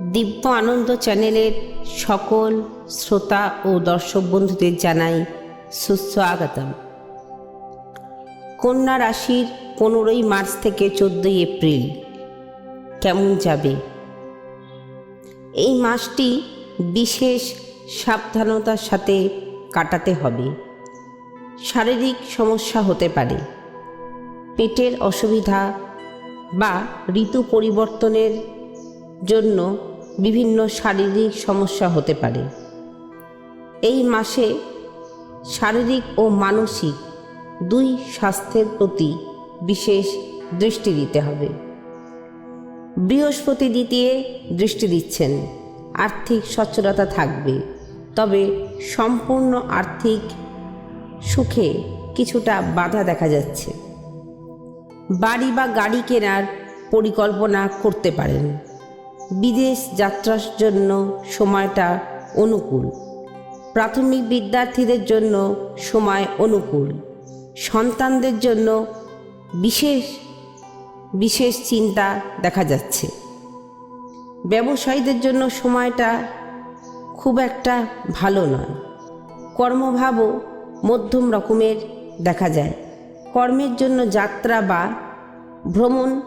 দিব্য আনন্দ চ্যানেলের সকল শ্রোতা ও দর্শক বন্ধুদের জানাই সুস্বাগতম কন্যা রাশির পনেরোই মার্চ থেকে চোদ্দই এপ্রিল, কেমন যাবে? এই মাসটি বিশেষ সাবধানতার সাথে কাটাতে হবে। শারীরিক সমস্যা হতে পারে, পেটের অসুবিধা বা ঋতু পরিবর্তনের জন্য বিভিন্ন শারীরিক সমস্যা হতে পারে। এই মাসে শারীরিক ও মানসিক দুই স্বাস্থ্যের প্রতি বিশেষ দৃষ্টি দিতে হবে। বৃহস্পতি দ্বিতীয় দৃষ্টি দিচ্ছেন, আর্থিক সচ্ছলতা থাকবে, তবে সম্পূর্ণ আর্থিক সুখে কিছুটা বাধা দেখা যাচ্ছে। বাড়ি বা গাড়ি কেনার পরিকল্পনা করতে পারেন। বিদেশ যাত্রার জন্য সময়টা অনুকূল। প্রাথমিক বিদ্যার্থীদের জন্য সময় অনুকূল। সন্তানদের জন্য বিশেষ বিশেষ চিন্তা দেখা যাচ্ছে। ব্যবসায়ীদের জন্য সময়টা খুব একটা ভালো নয়। কর্মভাবও মধ্যম রকমের দেখা যায়। কর্মের জন্য যাত্রা বা ভ্রমণ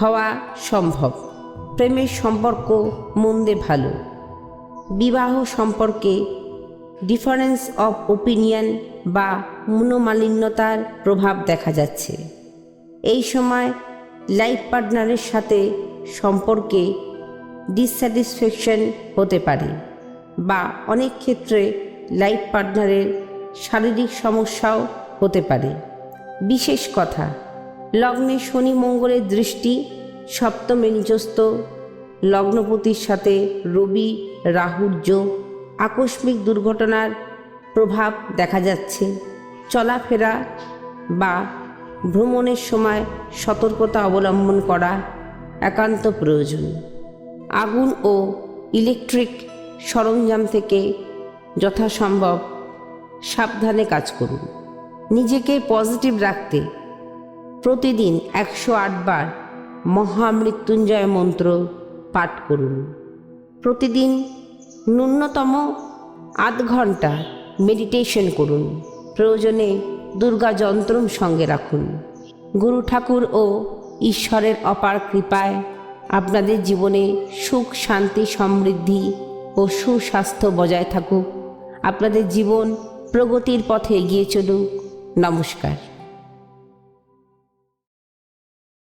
হওয়া সম্ভব। প্রেমের সম্পর্ক মন্দে ভালো। বিবাহ সম্পর্কে ডিফারেন্স অফ ওপিনিয়ন বা মনোমালিন্যতার প্রভাব দেখা যাচ্ছে। এই সময় লাইফ পার্টনারের সাথে সম্পর্কে ডিসস্যাটিসফ্যাকশন হতে পারে বা অনেক ক্ষেত্রে লাইফ পার্টনারের শারীরিক সমস্যাও হতে পারে। বিশেষ কথা, লগ্নে শনি মঙ্গলের দৃষ্টি সপ্তমে লগ্নপতির সাথে রবি, রাহুর যোগ আকস্মিক দুর্ঘটনার প্রভাব দেখা যাচ্ছে। চলাফেরা বা ভ্রমণের সময় সতর্কতা অবলম্বন করা একান্ত প্রয়োজন। আগুন ও ইলেকট্রিক সরঞ্জাম থেকে যথাসম্ভব সাবধানে কাজ করুন। নিজেকে পজিটিভ রাখতে প্রতিদিন একশো বার মহামৃত্যুঞ্জয় মন্ত্র পাঠ করুন। প্রতিদিন ন্যূনতম আধ ঘণ্টা মেডিটেশন করুন। প্রয়োজনে দুর্গা যন্ত্রম সঙ্গে রাখুন। গুরু ঠাকুর ও ঈশ্বরের অপার কৃপায় আপনাদের জীবনে সুখ, শান্তি, সমৃদ্ধি ও সুস্বাস্থ্য বজায় থাকুক। আপনাদের জীবন প্রগতির পথে এগিয়ে চলুক। নমস্কার।